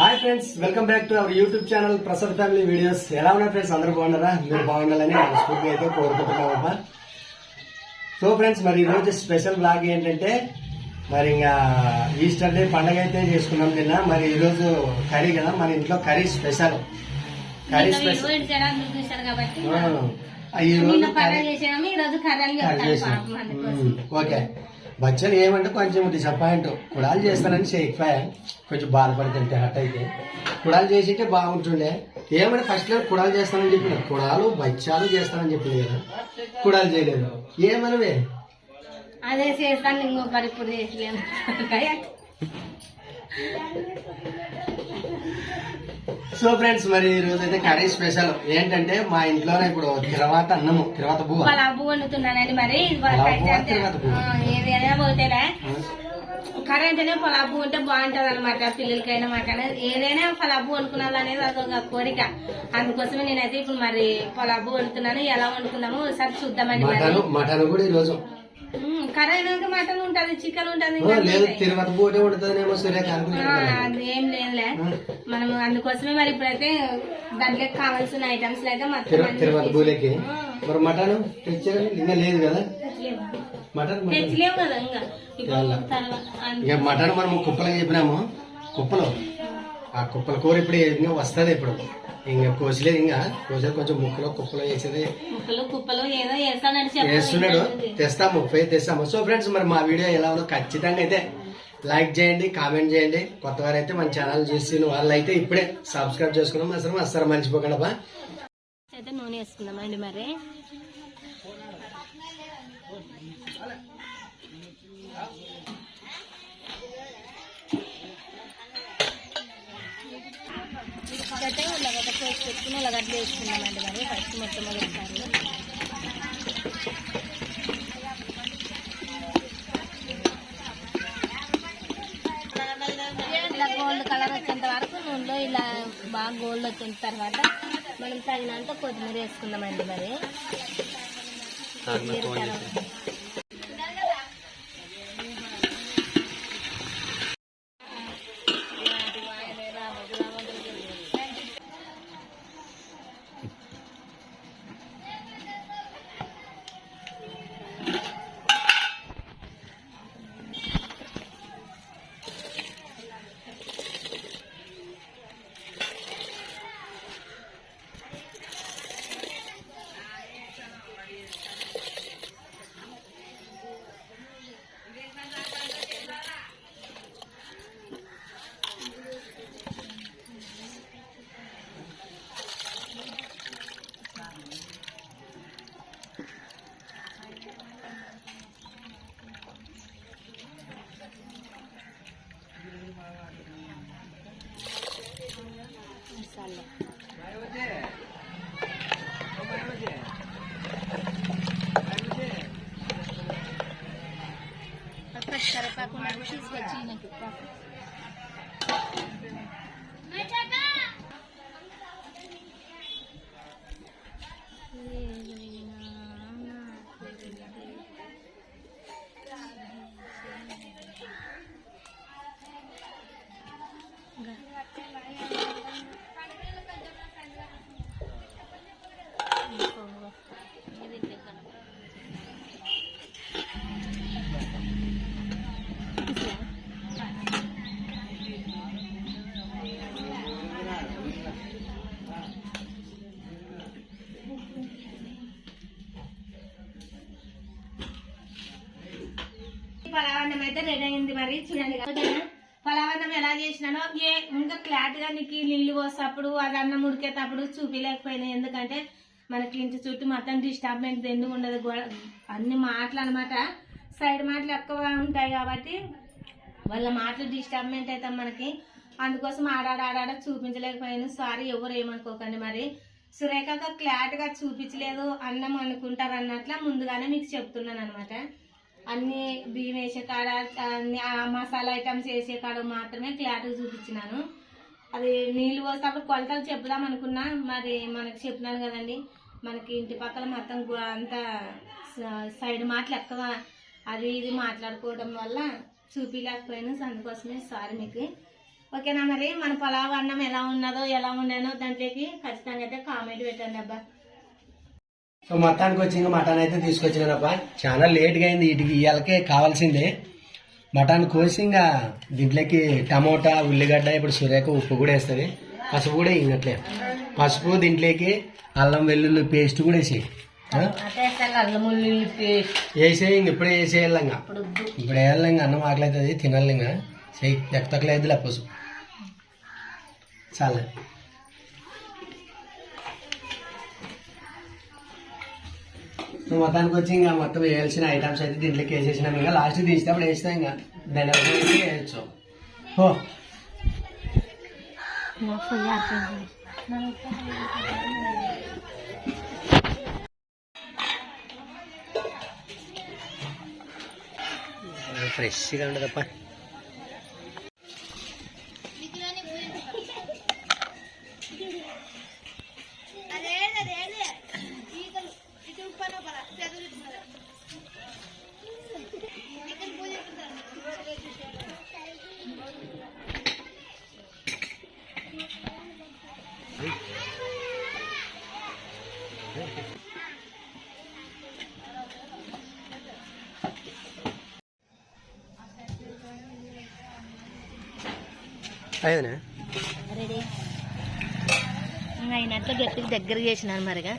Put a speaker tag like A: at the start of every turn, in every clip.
A: Hi friends welcome back to our YouTube channel Prasad family videos ఎలా ఉన్నారు friends అందరూ బాగున్నారా? మీరు బాగుండాలని మనస్ఫూర్తిగా అయితే కోరుకుంటున్నామమ్మా సో ఫ్రెండ్స్ మరి ఈరోజు స్పెషల్ బ్లాగ్ ఏంటంటే మరి ఇంకా ఈస్టర్ డే పండగ అయితే చేసుకున్నాం నిన్న. మరి ఈరోజు కర్రీ కదా మన ఇంట్లో కర్రీ స్పెషల్ కర్రీ స్పెషల్
B: చూశారు కాబట్టి.
A: ఈ రోజు
B: నిన్న పగ
A: కర్రీ
B: చేసాము ఈ రోజు కర్రలు
A: కర్రీ
B: చెప్తాను
A: చేసాం
B: పాపం అందుకోసం.
A: ఓకే. బచ్చలు ఏమంటే కొంచెం డిసప్పాయింట్ కుడాలు చేస్తానని చేయకపోయా కొంచెం బాధపడుతుంటే హట్ అయితే. కుడాలు చేసింటే బాగుంటుండే. ఏమంటే ఫస్ట్లో కుడాలు చేస్తానని చెప్పిన. కుడాలు బచ్చాలు చేస్తానని చెప్పింది కదా. కుడాలు చేయలేదు. ఏమనవే?
B: అదే చేస్తాను ఇంకో ఇప్పుడు చేయలేదు
A: సో ఫ్రెండ్స్ మరి ఈ రోజు అయితే కర్రీ స్పెషల్. ఏంటంటే మా ఇంట్లోనే ఇప్పుడు తిరవాత అన్నము తిరవాత పువ్వు
B: వాళ్ళ అబ్బు వండుతున్నానండి మరి.
A: తర్వాత పువ్వు.
B: ఏదైనా కర్రీ అంటేనే పలాపు ఉంటే బాగుంటది అనమాట పిల్లలకైనా మాకైనా. ఏదైనా పలాపు వండుకున్నాను అనేది అదొక కోరిక. అందుకోసమే నేనైతే ఇప్పుడు మరి పలాపు వండుతున్నాను. ఎలా వండుకున్నామో ఒకసారి చూద్దామండి
A: మటన్ కూడా ఈ రోజు.
B: అయినాక మటన్ ఉంటది చికెన్ ఉంటది
A: లేదు. తిరుపతి ఉంటుందేమో
B: అది ఏం లేదులే మనం అందుకోసమే మరి ఇప్పుడైతే దాంట్లో కావాల్సిన ఐటమ్స్ అన్ని
A: తిరుపతి పూలకి. మరి మటన్ తెచ్చారు? ఇంకా లేదు కదా. మటన్
B: కదా ఇక
A: మటన్ మనం కుప్పలకి చెప్పినాము. కుప్పలు. ఆ కుప్పల కూర ఇప్పుడు ఇంకా వస్తుంది ఇప్పుడు. ఇంకా కోసలేదు ఇంకా. కోసేది కొంచెం ముక్కలో కుప్పలో వేసేది. వేస్తున్నాడు. తెస్తాము ఫే తెస్తాము. సో ఫ్రెండ్స్ మరి మా వీడియో ఎలా ఉందో ఖచ్చితంగా అయితే లైక్ చేయండి కామెంట్ చేయండి. కొత్త అయితే మన ఛానల్ చూసిన వాళ్ళు అయితే ఇప్పుడే సబ్స్క్రైబ్ చేసుకున్నాం. అసలు అసలు మర్చిపోకండి బా
B: అయితే నూనె వేసుకుందామండి మరి. అయితే ఉల్లగడ్డ పేస్ట్ పెట్టుకుని ఉల్లగడ్డ వేసుకున్నామండి మరి ఫస్ట్ మొత్తం ఒకసారి ఇలా గోల్డ్ కలర్ వచ్చేంత వరకు నూనెలో ఇలా బాగా గోల్డ్ వచ్చిన తర్వాత మనం తగినంత కొత్తిమీర వేసుకుందామండి మరి కరివేపాకు నాకు తీసుకొచ్చి నాకు అయితే రెడీ అయింది మరి. చూడండి ఓకేనా పలావన్నం ఎలా చేసినానో ఏ ఇంకా క్లాట్గా నీకు నీళ్ళు పోసేటప్పుడు అది అన్నం ఉడికేటప్పుడు చూపించలేకపోయినా ఎందుకంటే మనకి ఇంటి చుట్టూ మొత్తం డిస్టర్బెన్స్ ఎందుకు ఉండదు? అన్ని మాటలు అనమాట సైడ్ మాటలు ఎక్కువ ఉంటాయి కాబట్టి వాళ్ళ మాటలు డిస్టర్బెంట్ అవుతాం మనకి. అందుకోసం ఆడాడ ఆడాడ చూపించలేకపోయాను. సారీ ఎవరు ఏమనుకోకండి మరి. సురేఖగా క్లాట్గా చూపించలేదు. అన్నం అనుకుంటారు అన్నట్ల ముందుగానే మీకు చెప్తున్నాను అనమాట అన్ని బియ్యం వేసే కాడ అన్ని ఆ మసాలా ఐటమ్స్ వేసే కాడ మాత్రమే క్లారిటీ చూపించినాను. అది నీళ్ళు పోసేటప్పుడు కొలతలు చెప్పుదాం అనుకున్నా మరి మనకి చెప్పినాను కదండి మనకి ఇంటి పక్కల మొత్తం అంతా సైడ్ మాటలు ఎక్కువ అది ఇది మాట్లాడుకోవడం వల్ల చూపించలేకపోయాను అందుకోసమే సారీ మీకు. ఓకేనా మరి మన పొలావ్ అన్నం ఎలా ఉన్నదో ఎలా ఉండానో దాంట్లోకి ఖచ్చితంగా అయితే కామెంట్ పెట్టండి అబ్బా.
A: సో మొత్తానికి వచ్చి ఇంకా మటన్ అయితే తీసుకొచ్చినానప్ప చాలా లేట్గా అయింది వీటికి ఇవాళకే కావాల్సిందే. మటన్ కోసి ఇంకా దీంట్లోకి టమోటా ఉల్లిగడ్డ ఇప్పుడు సురేఖ ఉప్పు కూడా వేస్తుంది. పసుపు కూడా వేయనట్లే. పసుపు దీంట్లోకి అల్లం వెల్లుల్లి పేస్ట్ కూడా వేసి వేసే ఇంక ఇప్పుడే వేసేయాలి ఇంకా.
B: ఇప్పుడు
A: వేయాలి ఇంకా అన్నం ఆకలి అవుతుంది తినాలి ఇంకా. చెయ్యి ఎక్కలేదు పసుపు. చాలే. మొత్తానికి వచ్చి ఇంకా మొత్తం వేయాల్సిన ఐటమ్స్ అయితే దీంట్లోకి వేసేసినాం ఇంకా లాస్ట్ తీసినప్పుడు వేస్తాం ఇంకా. దాని వేయచ్చు. ఓ ఫ్రెష్గా ఉండదప్ప. అదేనా
B: రెడీ. అయినట్లు గట్టికి దగ్గర చేసినాను మరిగా.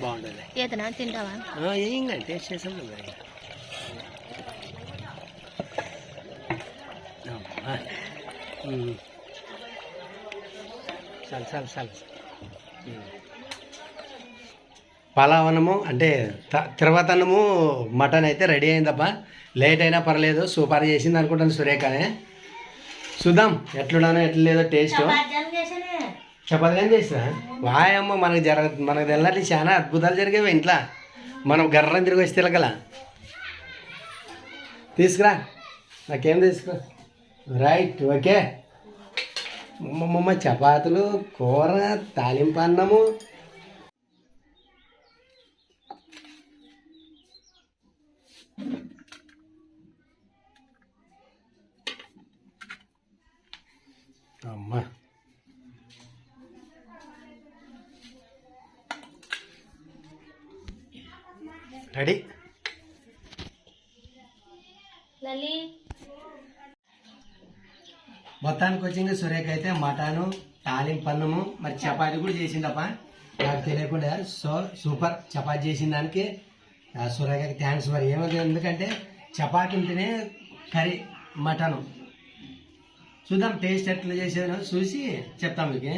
A: బాగుంటుంది
B: ఈతనా? తింటావా?
A: ఏం టేస్ట్ చేసాం మరి అమ్మా. ఉమ్. చాలు చాలు చాలు. ఉమ్. పలావ్ అన్నము అంటే త- తిరువాత అన్నము మటన్ అయితే రెడీ అయిందబ్బా. లేట్ అయినా పర్లేదు సూపర్ చేసింది అనుకుంటాను సురేఖనే. చూద్దాం. ఎట్లున్నానో ఎట్లా లేదో టేస్ట్ చపాతీ ఏం చేసినా? వాయమ్మ మనకు జర మనకు తెలినట్లు చాలా అద్భుతాలు జరిగేవి ఇంట్లో. మనం గర్రం తిరిగి వచ్చి తిరగల. తీసుకురా. నాకేం తీసుకురా రైట్ ఓకే. మమ్మ చపాతీలు కూర తాలింపు అన్నము. రెడీ మొత్తానికి వచ్చింది సురేఖ అయితే మటను తాలింపు అన్నము మరి చపాతీ కూడా చేసిందప్ప. నాకు తెలియకుండా సో సూపర్ చపాతీ చేసిన దానికి. సురేఖకి థ్యాంక్స్ మరి. ఏమవుతుంది ఎందుకంటే చపాతీ ఉంటేనే కర్రీ మటను. చూద్దాం టేస్ట్ ఎట్లా చేసేదో చూసి చెప్తాం మీకు.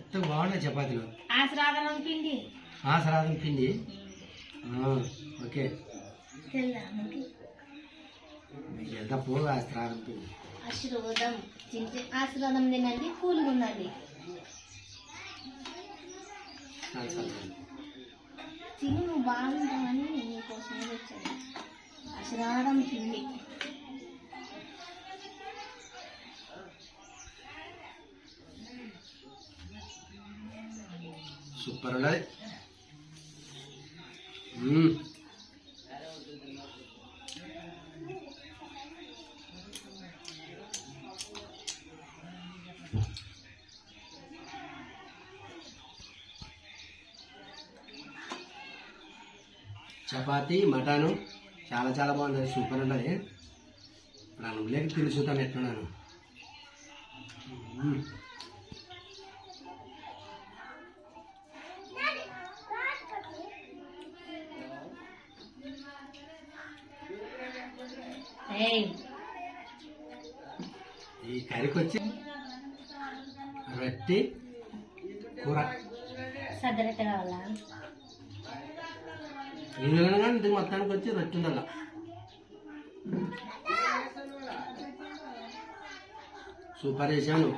A: ఎంత బాగున్నాయి చపాతీలు. ఆసరాదం పిండి. ఓకే. ఎంత పో ఆసరాదం పిండి?
B: ఆశీర్వాదం తింటే ఆశీర్వాదం తినండి కూల్గా ఉండండి. తిని నువ్వు బాగుంటావని నీకోసమే వచ్చాను ఆశీర్వాదం తిండి
A: సూపర్ ఉన్నది. చపాతి మటను చాలా చాలా బాగుంటుంది సూపర్ ఉంటుంది. ఇప్పుడు అన్నంలోకి తిని చూద్దాం ఎట్లున్నాను ఈ కర్రీకి వచ్చి రొట్టి కూర.
B: సద్దరట్ట కావాలా?
A: విధంగా ఇది మొత్తానికి వచ్చి రొట్టి ఉండాల? సూపర్ చేశాను.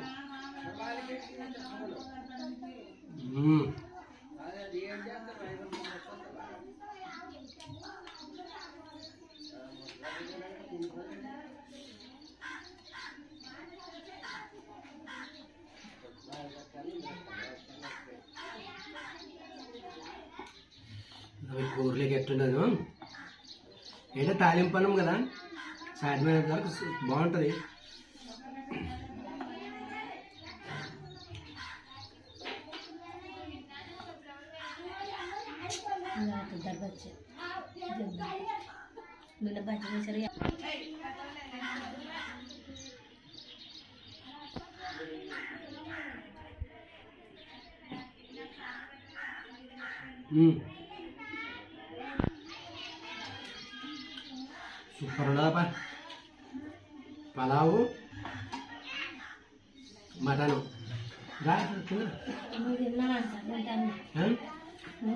A: అవి కూరలోకి ఎట్టుండదు ఏంటో తాలింపు అన్నం కదా సాధ్యమైనంత వరకు సు- బాగుంటుంది
B: దర్బచ్చు నిన్న బజ్జి చేశారు
A: మ్మ్. సూపర్ ఉండదప్ప పలావు మటను. రా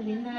B: తిన్నా